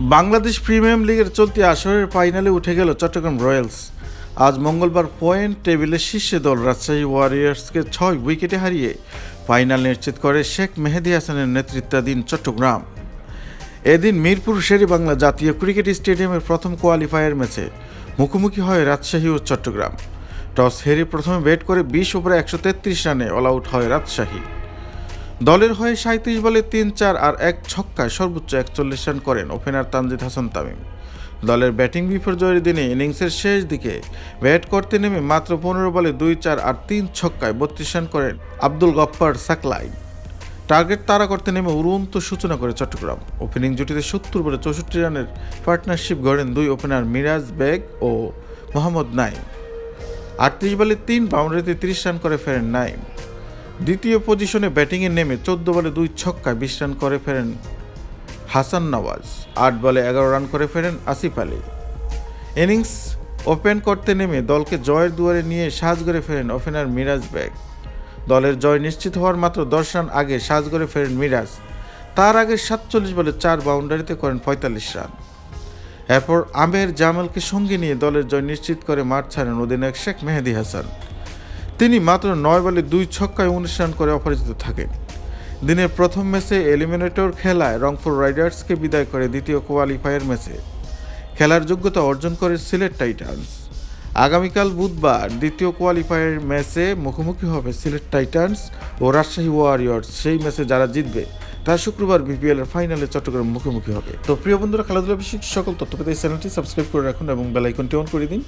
Bangladesh premium লিগের চলতি আসরের ফাইনালে উঠে গেল চট্টগ্রাম রয়্যালস। আজ মঙ্গলবার পয়েন্ট টেবিলের শীর্ষে দল রাজশাহী ওয়ারিয়ার্সকে ছয় উইকেটে হারিয়ে ফাইনাল নিশ্চিত করে শেখ মেহেদি হাসানের নেতৃত্বাধীন চট্টগ্রাম। এদিন মিরপুর শেরি বাংলা জাতীয় ক্রিকেট স্টেডিয়ামের প্রথম কোয়ালিফায়ার ম্যাচে মুখোমুখি হয় রাজশাহী ও চট্টগ্রাম। টস হেরে প্রথমে ব্যাট করে বিশ ওভারে একশো তেত্রিশ রানে অল আউট হয় রাজশাহী। দলের হয়ে সাঁত্রিশ বলে তিন চার আর এক ছক্কায় সর্বোচ্চ একচল্লিশ রান করেন ওপেনার তানজিদ হাসান তামিম। দলের ব্যাটিং বিপর্যয়ের দিনে ইনিংসের শেষ দিকে ব্যাট করতে নেমে মাত্র পনেরো বলে দুই চার আর তিন ছক্কায় বত্রিশ রান করেন আব্দুল গফ্ফার সাকলাই টার্গেট তাড়া করতে নেমে উড়ন্ত সূচনা করে চট্টগ্রাম। ওপেনিং জুটিতে সত্তর বলে চৌষট্টি রানের পার্টনারশিপ গড়েন দুই ওপেনার মিরাজ বেগ ও মোহাম্মদ নাইম আটত্রিশ বলে তিন বাউন্ডারিতে তিরিশ রান করে ফেরেন নাইম দ্বিতীয় পজিশনে ব্যাটিংয়ে নেমে চোদ্দ বলে দুই ছক্কায় বিশ রান করে ফেরেন হাসান নওয়াজ। আট বলে এগারো রান করে ফেরেন আসিফ আলী। ইনিংস ওপেন করতে নেমে দলকে জয়ের দুয়ারে নিয়ে সাজগড়ে ফেরেন ওপেনার মিরাজ ব্যাগ দলের জয় নিশ্চিত হওয়ার মাত্র দশ রান আগে সাজগড়ে ফেরেন মিরাজ। তার আগে সাতচল্লিশ বলে চার বাউন্ডারিতে করেন পঁয়তাল্লিশ রান। এরপর আমের জামালকে সঙ্গে নিয়ে দলের জয় নিশ্চিত করে মাঠ ছাড়েন অধিনায়ক শেখ মেহেদি হাসান। তিনি মাত্র নয় বলে দুই ছক্কায় উনিশ রান করে অপরাজিত থাকেন দিনের প্রথম ম্যাচে এলিমিনেটর খেলায় রংপুর রাইডার্সকে বিদায় করে দ্বিতীয় কোয়ালিফায়ার ম্যাচে। খেলার যোগ্যতা অর্জন করে সিলেট টাইটান্স। আগামীকাল বুধবার দ্বিতীয় কোয়ালিফায়ার ম্যাচে মুখোমুখি হবে সিলেট টাইটান্স ও রাজশাহী ওয়ারিয়র্স। সেই ম্যাচে যারা জিতবে, তারা শুক্রবার বিপিএল এর ফাইনালে চট্টগ্রাম মুখোমুখি হবে। তো প্রিয় বন্ধুরা, খেলাধুলা বিষয়ক সকল তথ্য পেতে চ্যানেলটি সাবস্ক্রাইব করে রাখুন এবং বেলাইকনটি অন করে দিন।